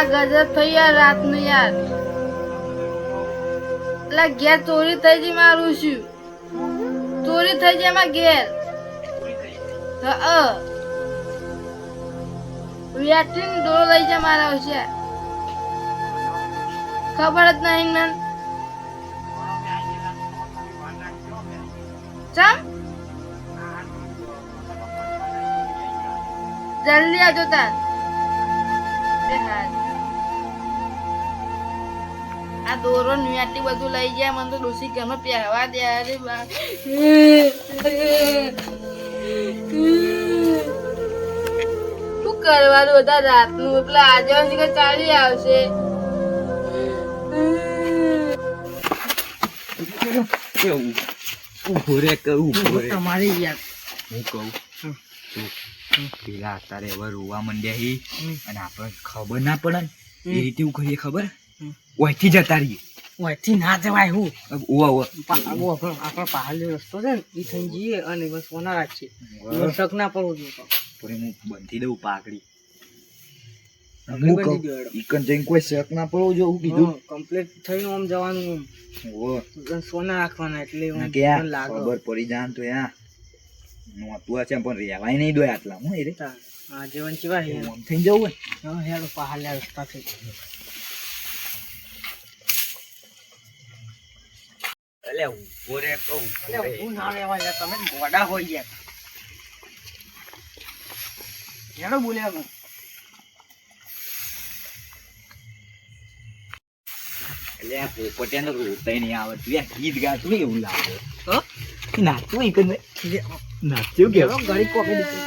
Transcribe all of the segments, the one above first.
અલા ગજબ થઈ યાર રાતનું યાર. અલા ઘેર ચોરી થઈ ગઈ મારું શું? ચોરી થઈ ગઈ એમાં ઘેર. હા વ્યાટીને ડોળો લઈ જા મારા છે ખબર જ નહીં મને. ચમ? જલ્દી આવજો તાર. બે હાથ. આ દોરો ને બધું લઈ જાય મને તો ડોસી ગમે પહેરવા દે અરે બા શું કરવાનું બધા રાતનું? એટલે આજે કે ચાલી આવશે. કેવું ઊભો રે. કે ઊભો રે. તમારી યાર હું કહું પેલા અત્યારે હવે રોવા મંડ્યા હી અને આપણે ખબર ના પડે એ રીતે એવું કરીએ ખબર? ઓયથી જતા રહીએ. ઓયથી ના જવાય હું. ઓવા ઓવા આપણો આપણો પહાડનો રસ્તો છે ને એ થઈ જઈએ અને બસ સોના રાખીએ શક ના પડવું જોઈએ પણ હું બંધી દઉં પાકડી જઈને કોઈ શક ના પડવો જો હું કીધું? કમ્પ્લીટ થઈને આમ જવાનું. સોના રાખવાના એટલે ખબર પડી જાન તો યા. નોતું છે પણ રહેવાય નહીં દો આટલા હું એ રે. તાર. આ જીવન ચેવા આમ જવું હા, હેડો રસ્તા રસ્તાથી એટલે ઊભો રે ના તમે મોડા હોય યાર હેડો બોલ્યા હું એટલે આ પોપટિયાને રોતાય નહીં આવડતું. ગીત ગાતું એવું લાગે. ઈકન લે, નાચ્યું હેડો, ઘડી કોપી દીધી.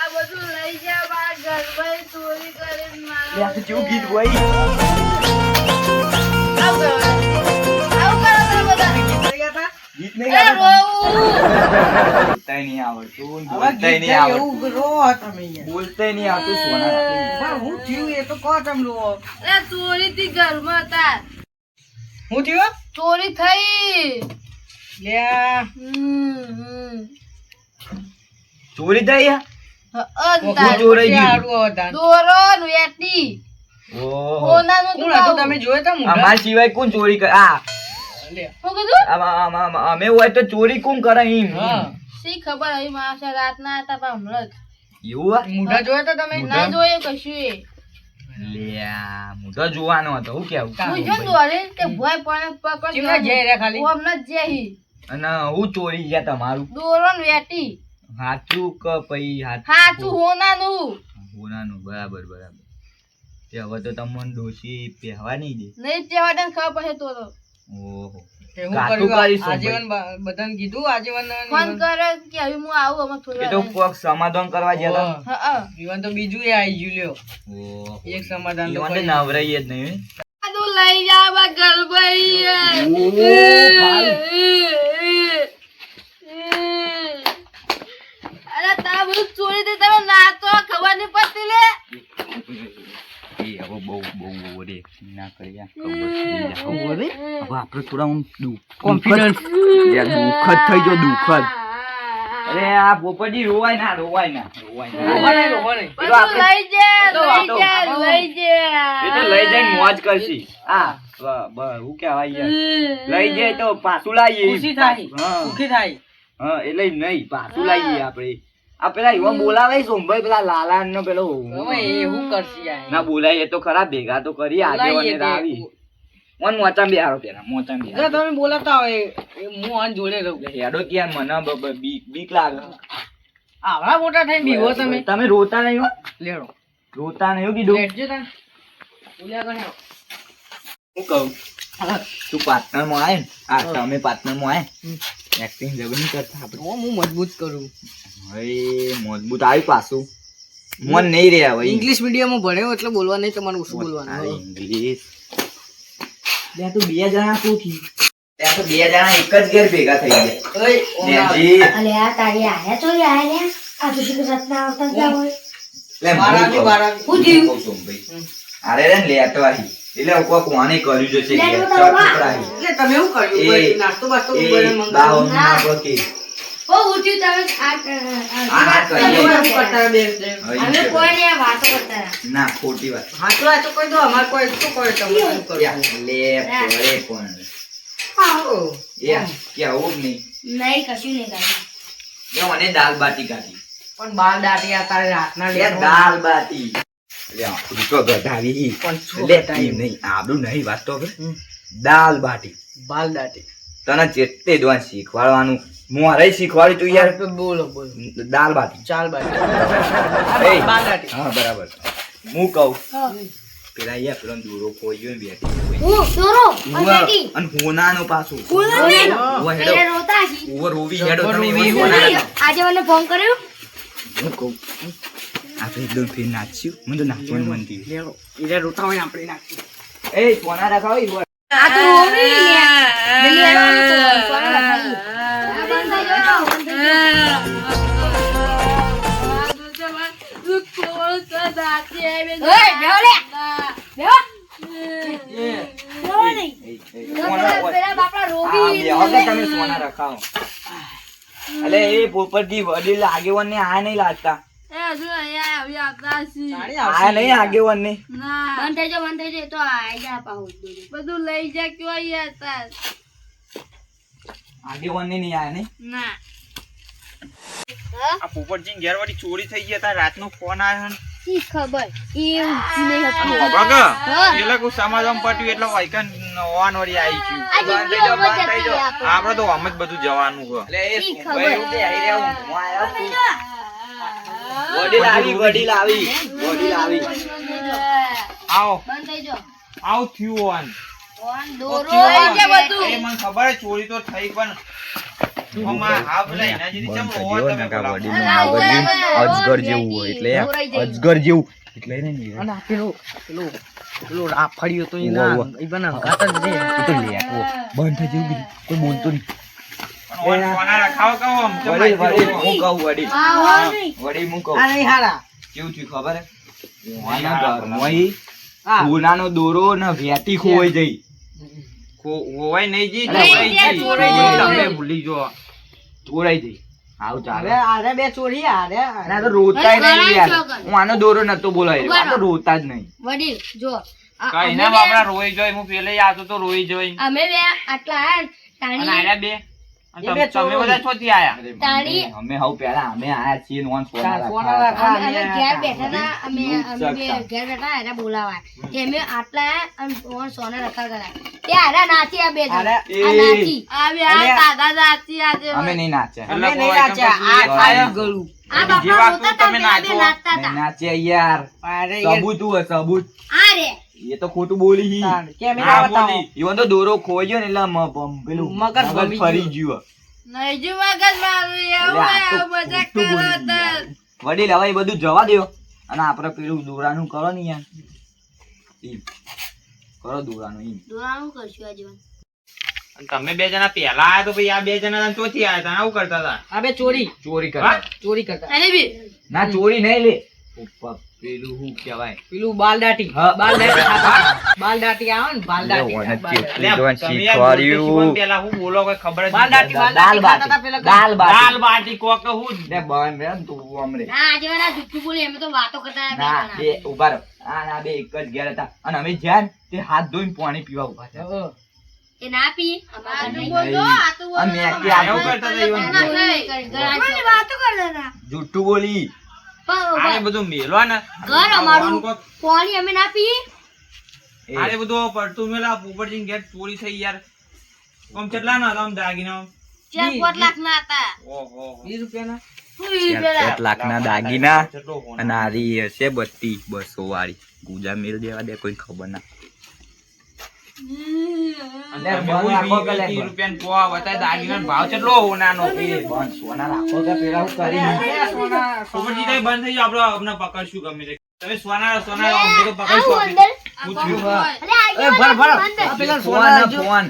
આ બધું લઈ જા બા ગરબાઈ ચોરી કરીને મારો યાર કેવું ગીત હોય. ગીત એ રોવું. નહીં આવડતું હવે નહીં આવડતું. રો તમે યાર. નહીં આવતું સોના પણ હું થયું એ તો કહો તમે રો એ ચોરી થી ઘરમાં હતા. હું થયું? ચોરી થઈ. હમ. ચોરી થઈ. તમે જોયો તો મુંડા? સિવાય કોણ ચોરી કરે? આ. અમે હોય તો ચોરી કોણ કરે એમ? હા. શી ખબર? હવે રાત ના હતા પણ હમણાં એવું આ? જોયા તો તમે? ના જોયું કશું એ. લ્યા હું જોવાનો હતો હું કેવું? હું જો દોરી તે ભોય પણ પકડ ચીમડા જઈ રહ્યા ખાલી. હું હમણાં જ અને હું ચોરી ગયા તમારું? દોરો ને વેટી. હાચું કે પઈ હાચું? હોનાનું. હોનાનું બરાબર બરાબર. તે હવે તો તમને ડોશી પહેવા નહીં દે. નહીં તને ખબર પડે તો. તો ઓહો. તે હું કાતું કર્યું? કરીશું આજીવન બ- બધાને કીધું આજીવન ફોન કરે કે હવે હું આવું અમે થોડી એ તો વાર કોક સમાધાન કરવા ગયા ઈવન તો બીજું એ આવી ગયું લ્યો. એક સમાધાન. નવરાઈ જ નહીં. લઈ જા બા ગરબાઈ અરે તા બધું ચોરી દે તમે નાચો ખબર નહીં પડતી લે એ હવે બહુ બહુ બહુ રે ના કરી ખબર હવે હવે આપણે થોડા આમ દુ- દુઃખદ થઈ ગયો દુઃખદ. અરે આ પોપટી રોવાય ના રોવાય ના રોવાય ના. રોવા નહીં, રોવા નહીં. એ તો લઈ જા લઈ વાતો- લઈ જા. એ તો લઈ જઈને મોજ કરશી. આ હું કહેવાય લઈ જાય તો પાછું લાવીએ ખુશી થાય સુખી થાય. હા એટલે નહીં પાછું લાવીએ આપણે. આ પેલા એવા બોલાવે સોમભાઈ પેલા લાલા નો પેલો એવું કરશે ના બોલાય એ તો ખરા ભેગા તો કરી આજે આવી મન મોચામ બેહારો પેલા મોચામ બેહારો તમે બોલાતા હોય હું આન જોડે રહું. હેડો ક્યાં મને બીક બીક લાગે. આવડા મોટા થઈને બીવો તમે. તમે રોતા નહીં હો? લેડો. રોતા નહીં હો કીધું? લેટજો તાન. બોલ્યા ગણ્યો. હું. કહું? તું પાર્ટનરમાં આય આ તમે પાર્ટનરમાં આય. એક્ટિંગ જબર કરતા આપણે. હું હું મજબૂત કરું. હવે મજબૂત આવી પાછું. મન નહીં રહ્યા ભાઈ. ઇંગ્લિશ મીડિયમમાં ભણ્યો એટલે બોલવા નહીં તમારે ઓછું બોલવાનું. ઇંગ્લિશ બે તો બે જણા શું થયું? ત્યાં તો બે જણા એક જ ઘેર ભેગા થઈ ગયા. અલે આ તારી આયા તો આયા ને આ તો શું રત્ના આવતા જ હોય લે. હું. અરે રે લેટો આવી. એટલે કોક કોને કર્યું જશે. એટલે તમે એવું કર્યું નાસ્તો બાસ્તો ના. પકે. ઓ ઉઠ્યું તમે આ આ આ- કરીએ. તમે શું કરતા બે બે? અમે કોઈ નહીં વાતો કરતા ના ખોટી વાત. હાચું હાચું કહી દો અમારે કોઈ શું કરે તમે શું કરો લે પડે પણ. આવો. યા, કે આવું નહીં? નહીં કશું નહીં કાઢ્યું. મને દાલ બાટી કાઢી. પણ બાલ દાટી આ તારે રાતના દાલ બાટી. તો ગધાવી નહીં આબરું નહીં વાત તો. દાલ બાટી. બાલ દાટી તને જેટલે દોન શીખવાડવાનું. મોરે શીખવાડ્યું તું યાર. બોલો બોલો. દાલ બાટી. ચાલ બાટી. હા બરાબર. હું કહું પેલા યાર પેલો દૂરો કોઈ ગયો ને બેઠી. હું દોરો? અને હોનાનો પાછું. બોલો ને. હેડો. રોતા રોવી હેડો તમે. આજે મને ફોન કર્યો? હું કહું આપણે એકદમ ફેર નાચ્યું મને તો નાચવાનું મન થયું એટલે રોતા હોય આપણે નાખી એ સોના રખાવો ઈ આ તો રોવી ને. જલ્દી હેડો ને તો સોના રખાઈ. આ બંધ થઈ જાઓ, બંધ થઈ જાઓ. ઓય, બેહો લે. બેહો. બેહો નહીં. એ, એ, પેલા- સોના પેલા બાપડા હા, રોવી બેહો કે તમે સોના રખાવો અલે એ પોપટજી વડીલ આગેવાન ને આ નહીં લાગતા બંધ થઈ. એ તો આઈ જા પાહુ. જ દોરી. બધું લઈ જા ક્યાં યાર તાર. આગેવાન ને? ચોરી ફોન આવ્યો શી ખબર? એ સમાજમાં પટ્યું એટલે વાયકન ઓન વળી આવી ગયું. આપડે તો આમ જ બધું જવાનું એટલે એ રહ્યા હું. હું આયો છું. વડીલ આવી વડીલ આવી વડીલ આવી આવો બંધ થઈ જાઓ. આવું થયું ઓન ઓન દોરો લઈ જા બધું. એ મને ખબર ચોરી તો થઈ પણ? અજગર જેવું હોય એટલે અજગર જેવું એટલે અને પેલો પેલો પેલો આ ફળ્યો તો ઈ ઉવા, ના ઉવા. ઈ બના ગાત જ રે એ તો બંધ થઈ જેવું કોઈ બોલતો નહીં હું કહું હો કહું? કેવું થયું ખબર? દોરો ને વેટી ખોવાઈ જઈ નહીં જી. તમે ભૂલી જો ચોરાઈ જઈ આવું ચાલે. અરે બે ચોરી નહીં યાર. હું આનો દોરો નતો બોલાય આ તો રોતા જ નહીં. વડીલ જો. કઈ ના બાપડા રોઈ જોઈ હું પેલે આવતો તો રોઈ જોઈ. અમે બે આટલા આયા તાણી આયા બે? અમે હવ પેલા અમે આયા છીએ ને સોના તાર સોના રાખવા. રાખવા. અમે અમે ઘેર બેઠા હતા અમે અમે ઘેર બેઠા એને બોલાવા. તે અમે આટલા અને ફોન સોને રખા કરાય. તે હારા નાચી આ બે આ નાચી. આવી આ આજે અમે નહીં નાચ્યા. અમે નહીં કોઈ નાચ્યા. આ કંપની ગળું. આ બાપા રોતા તમે નાચો. નાચતા હતા. યાર. અરે સબૂત હોય સબૂત. આ રે. એ તો ખોટું બોલી હી. તાર, કેમ હા, એના બતાવો? ઈવન તો દોરો ખોઈ ગયો ને એટલે પેલું ભમી ફરી ગયું. નહીં જો મગજ મારું એવું આ મજા કરો. વડીલ હવે એ બધું જવા દ્યો. અને આપણે પેલું દોરાનું કરો ને યાર. કરો દોરાનું ઈ. દોરાનું કરશું આજે અને તમે બે જણા પેલા આયા તો પછી આ બે જણા ચોથી આયા હતા આવું કરતા હતા આ બે ચોરી. ચોરી? કરતા. ચોરી કરતા. ના ચોરી નહીં લે. ઉપર પેલું શું કહેવાય પેલું બાલદાટી બાલદાટી બાલદાટી બાલ દાટી ખાતા. બાલ દાટી આવે ને બાલ દાટી ઓને બાલ દાટી. અલ્યા, તમે યાર બોલતો શીખો ને પેલા હું બોલો કોઈ ખબર જ બાલ દાટી, દાલ દાટી ખાતા હતા બાટી પેલા દાલ દાલ બાટી બાટી કોક હું જ. લે રે તું આમ ના આજે વાળા જુઠ્ઠું બોલી અમે તો વાતો કરતા બે ના બે ઊભા રહો આ ના બે એક જ ઘેર હતા અને અમે જ્યાં તે હાથ ધોઈને પાણી પીવા ઊભા એ ના પી અમારે કે આવું કરતા હતા. જુઠ્ઠું બોલી આને બધું મેલવા ને ઘર અમારું પાણી અમે ના પીએ એ. આને બધું પડતું મેલા પોપટજી ગેટ ચોરી થઈ યાર. આમ કેટલા ના હતા આમ દાગીના? ચાર પાંચ લાખ ના હતા. ઓહો. વીસ રૂપિયાના? સાત લાખના દાગીના. અને આરી હશે બત્તી બસો વાળી. ગુજા મેલ દેવા દે કોઈ ખબર ના. બતાય ભાવ કેટલો હોનાનો એ બંધ સોના રાખો કે પેલા હું કરી સોના પોપટજી તમે બંધ થઈ જાઓ આપણે પકડશું ગમે તે. તમે સોના સોના અમને તો પકડશું આપણે. એ ભર ભર પેલા સોના ફોન.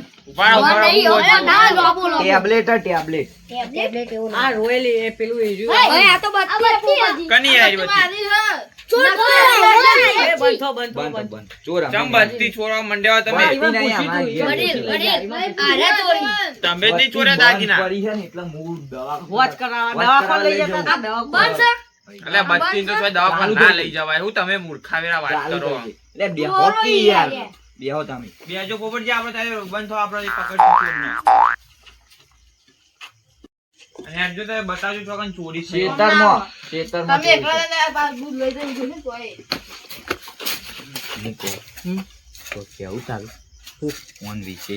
ટેબ્લેટ ટેબ્લેટ ટેબ્લેટ એવું આ રોયેલી એ પેલું એ રહ્યું. આ તો બત્તી કની આવી બત્તી ને લઈ જવાય. હું તમે મૂર્ખાવેરા વાત કરો બેહો. યાર. બેહો તમે. બેજો પોપટજી આપડે તારે બંધ થો આપડે પકડશું તો બતાવજો છો કે ચોરી છે. ખેતરમાં ખેતરમાં તમે એકલા ને બાર દૂધ લઈ જઈને જોયું તોય. મૂકો તો કેવું ચાલુ? ફોન વિશે.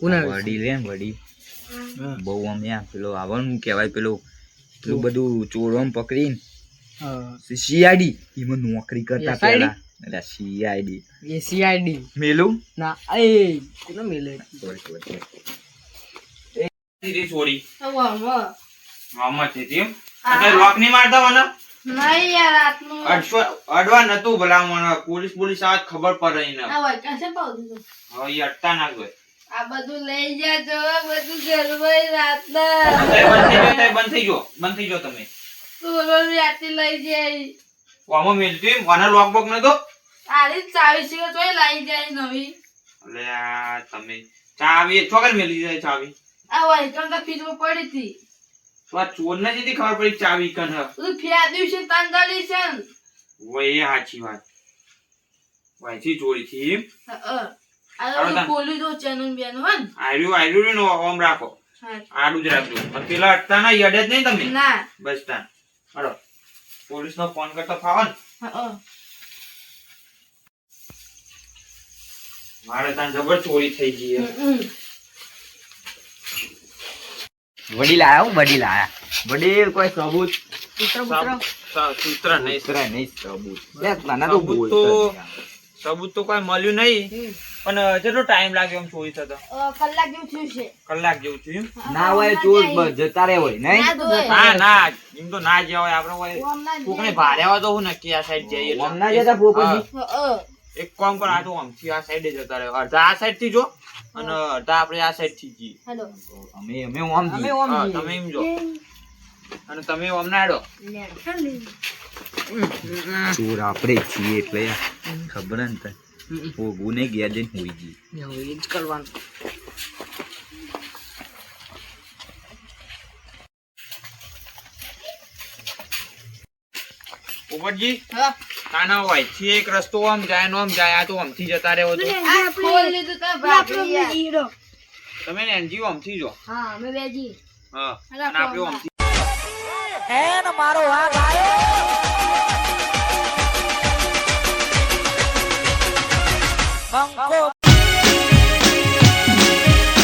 વડી લે વડી બહુ આમ પેલો આવવાનું કહેવાય પેલું પેલું બધું ચોરવામાં પકડીને. હા. સીઆઈડી એમાં નોકરી કરતા? પેલા એટલે સીઆઈડી એ CID. મેલું? ના એ કોને મેલે? સોરી સોરી સીધી છોડી આમાં છે તેમ અત્યારે લોક નહીં મારતા મને નહીં યાર આટલું. અડશો અડવા નતું ભલામણ. પોલીસ પોલીસ આવે ખબર પડે આ વૈકાશે પાવ દીધું હવે ઈ અડતા ના ગયો આ બધું લઈ જાજો બધું રાતના. બંધ થઈ ગયો બંધ થઈ ગયો તમે. સોલો રાતે લઈ જાય. આમાં મેલતી મને લોક બોક નતો. આરી જ ચાવી છે તોય લઈ જાય નવી. અલે આ તમે. ચાવી ચોકર મેલી જાય ચાવી. આ વૈકણ તો ફીટમાં પડી હતી. તો ચોર ને જેથી ખબર પડી ચાવી કન હ? બધું ફ્યાદ્યું છે તાંદળી છે. ઓય સાચી વાત. વાયથી ચોરી થી એમ. હા, હા. આ હાલો બધું તાન. બોલી દો ચેનું બેનું હે આર્યું આર્યું ને ઓમ રાખો. આડું જ રાખજો. પણ પેલા અટતા ના યડે જ નહીં તમે ના. બસ હાલો. પોલીસ નો ફોન કરતો ફાવન. મારે તાન જબર ચોરી થઈ ગઈ. વડીલ આયા હું વડીલ આયા. વડીલ કોઈ સબૂત? પુત્ર પુત્ર? સૂત્ર નહીં. ઉતરાય નહીં સબૂત. લે તો તો- સબૂત તો કોઈ મળ્યું નહીં પણ કેટલો ટાઈમ લાગ્યો એમ ચોરી થતો? કલાક જેવું થયું છે. કલાક જેવું થયું ના હોય ચોર જતા હોય નહીં? ના ના એમ તો ના જવાય આપણે હોય ઓમ ના કોકને જાય. હોય તો હું નક્કી આ સાઈડ જઈએ. ના જતા પોપટજી? એક કોમ કર આ તો આમથી આ સાઈડે જતા રહે અડધા આ સાઈડથી જો અને અડધા આપણે આ સાઈડથી જઈએ. હેલો. અમે અમે આમ અમે. ઓમ તમે એમ જો. અને તમે આમ નાડો. ચોર આપણે છીએ એટલે ખબર ને તને. ભોગવું નહીં ગયા જઈને હોઈ જઈએ. એ જ કરવાનું. ઉપરજી. હા. કાના હોય. છે એક રસ્તો આમ જાય નો આમ જાય. આ તો આમથી જતા રહેવો તો ખોલ લીધું તો ભાગી તમે ને એનજીઓ આમથી જો. હા અમે બેજી. હા. અને આપણે. આમથી.